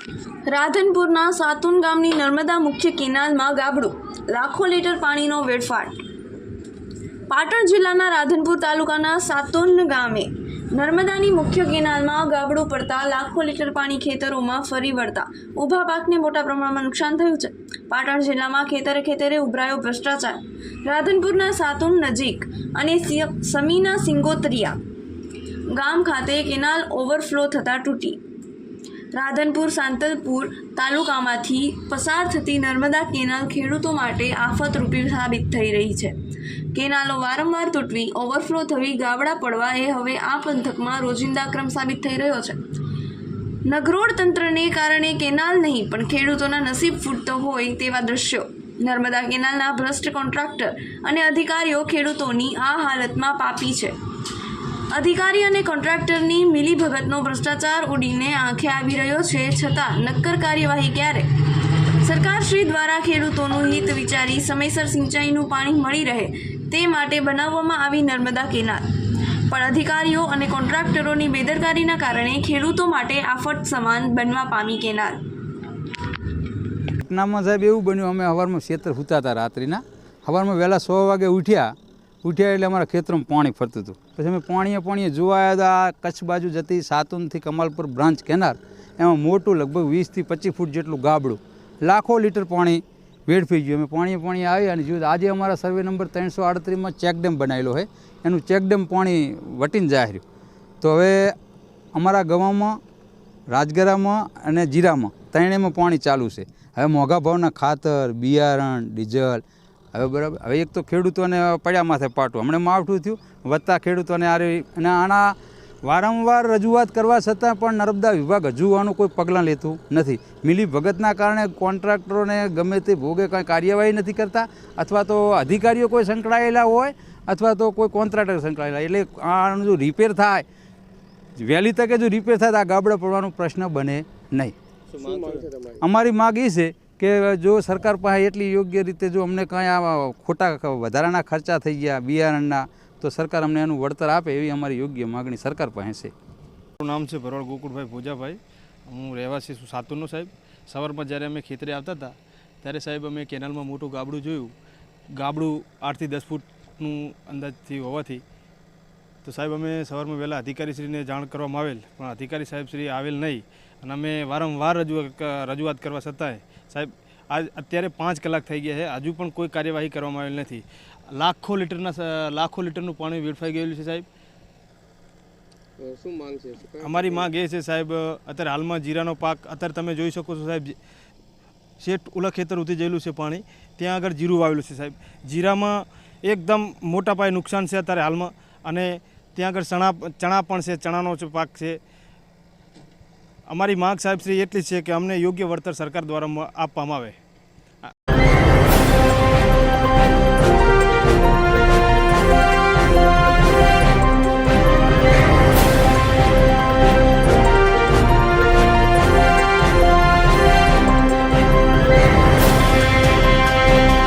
રાધનપુરના સાતુન ગામની નર્મદા મુખ્ય કેનાલમાં ગાબડું, લાખો લીટર પાણીનો વેડફાટ. પાટણ જિલ્લાના રાધનપુર તાલુકાના સાતુન ગામે નર્મદાની મુખ્ય કેનાલમાં ગાબડું પડતા લાખો લીટર પાણી ખેતરોમાં ફરી વળતા ઊભા પાકને મોટા પ્રમાણમાં નુકસાન થયું છે. પાટણ જિલ્લામાં ખેતરે ખેતરે ઉભરાયો ભ્રષ્ટાચાર. રાધનપુરના સાતુન નજીક અને સમીના સિંગોતરિયા ગામ ખાતે કેનાલ ઓવરફ્લો થતાં તૂટી. રાધનપુર, સાંતલપુર તાલુકામાંથી પસાર થતી નર્મદા કેનાલ ખેડૂતો માટે આફતરૂપી સાબિત થઈ રહી છે. કેનાલો વારંવાર તૂટવી, ઓવરફ્લો થવી, ગાબડા પડવા એ હવે આ પંથકમાં રોજિંદા ક્રમ સાબિત થઈ રહ્યો છે. નગરોળ તંત્રને કારણે કેનાલ નહીં, પણ ખેડૂતોના નસીબ ફૂટતો હોય તેવા દ્રશ્યો. નર્મદા કેનાલના ભ્રષ્ટ કોન્ટ્રાક્ટર અને અધિકારીઓ ખેડૂતોની આ હાલતમાં પાપી છે. અધિકારી અને કોન્ટ્રાક્ટરની મિલીભગતનો ભ્રષ્ટાચાર ઉડીને આંખે આવી રહ્યો છે, છતાં નક્કર કાર્યવાહી ક્યારે? સરકારશ્રી દ્વારા ખેડૂતોનું હિત વિચારી સમયસર સિંચાઈનું પાણી મળી રહે તે માટે બનાવવામાં આવી નર્મદા કેનાલ. પણ અધિકારીઓ અને કોન્ટ્રાક્ટરોની બેદરકારીના કારણે ખેડૂતો માટે આફત સમાન બનવા પામી કેનાલ. ઘટનામાં સાહેબ એવું બન્યું, અમે હવારમાં ક્ષેત્ર સૂતા હતા રાત્રિના. હવારમાં વહેલા સો વાગે ઉઠ્યા ઉઠ્યા એટલે અમારા ખેતરમાં પાણી ફરતું હતું. પછી અમે પાણીએ પાણીએ જોવા આવ્યા હતા કચ્છ બાજુ જતી સાતુનથી કમાલપુર બ્રાન્ચ કેનાર એમાં મોટું લગભગ વીસથી પચીસ ફૂટ જેટલું ગાબડું, લાખો લીટર પાણી વેડફી ગયું. અમે પાણીએ પાણી આવ્યા અને જોયું, આજે અમારા સર્વે નંબર ત્રણસો આડત્રીસમાં ચેકડેમ બનાવેલો હોય એનું ચેકડેમ પાણી વટીને જાય તો હવે અમારા ગામમાં, રાજગરામાં અને જીરામાં ત્રણેયમાં પાણી ચાલુ છે. હવે મોંઘા ભાવના ખાતર, બિયારણ, ડીઝલ હવે બરાબર. હવે એક તો ખેડૂતોને પડ્યા માથે પાટું. હમણાં માવઠું થયું વધતા ખેડૂતોને આ. અને આના વારંવાર રજૂઆત કરવા છતાં પણ નર્મદા વિભાગ હજુ આનું કોઈ પગલાં લેતું નથી. મિલી ભગતના કારણે કોન્ટ્રાક્ટરોને ગમે તે ભોગે કાંઈ કાર્યવાહી નથી કરતા અથવા તો અધિકારીઓ કોઈ સંકળાયેલા હોય અથવા તો કોઈ કોન્ટ્રાક્ટર સંકળાયેલા. એટલે આનું જો રિપેર થાય વહેલી તકે જો રિપેર થાય તો આ ગાબડા પડવાનો પ્રશ્ન બને નહીં. અમારી માગ એ છે કે જો સરકાર પાસે એટલી યોગ્ય રીતે જો અમને કાંઈ આવા ખોટા વધારાના ખર્ચા થઈ ગયા બિયારણના, તો સરકાર અમને એનું વળતર આપે એવી અમારી યોગ્ય માગણી સરકાર પાસે છે. મારું નામ છે ભરવાડ ગોકુળભાઈ ભોજાભાઈ. હું રહેવાસી છું સાતુરનો સાહેબ. સવારમાં જ્યારે અમે ખેતરે આવતા હતા, ત્યારે સાહેબ અમે કેનાલમાં મોટું ગાબડું જોયું. ગાબડું આઠથી દસ ફૂટનું અંદાજથી હોવાથી. તો સાહેબ અમે સવારમાં વહેલા અધિકારીશ્રીને જાણ કરવામાં આવેલ, પણ અધિકારી સાહેબશ્રી આવેલ નહીં. અને અમે વારંવાર રજૂઆત રજૂઆત કરવા છતાંય સાહેબ આજ અત્યારે પાંચ કલાક થઈ ગયા છે હજુ પણ કોઈ કાર્યવાહી કરવામાં આવેલ નથી. લાખો લીટરના લાખો લીટરનું પાણી વેડફાઈ ગયેલું છે સાહેબ. શું માંગ છે? અમારી માંગ એ છે સાહેબ અત્યારે હાલમાં જીરાનો પાક અત્યારે તમે જોઈ શકો છો સાહેબ શેઠ ઉલા ખેતર ઉતી જયેલું છે પાણી. ત્યાં આગળ જીરું વાવેલું છે સાહેબ. જીરામાં એકદમ મોટા પાયે નુકસાન છે અત્યારે હાલમાં અને ત્યાં આગળ ચણા ચણા પણ છે ચણાનો પાક છે. અમારી માંગ સાહેબ શ્રી એટલી છે કે અમને યોગ્ય વળતર સરકાર દ્વારા આપવામાં આવે.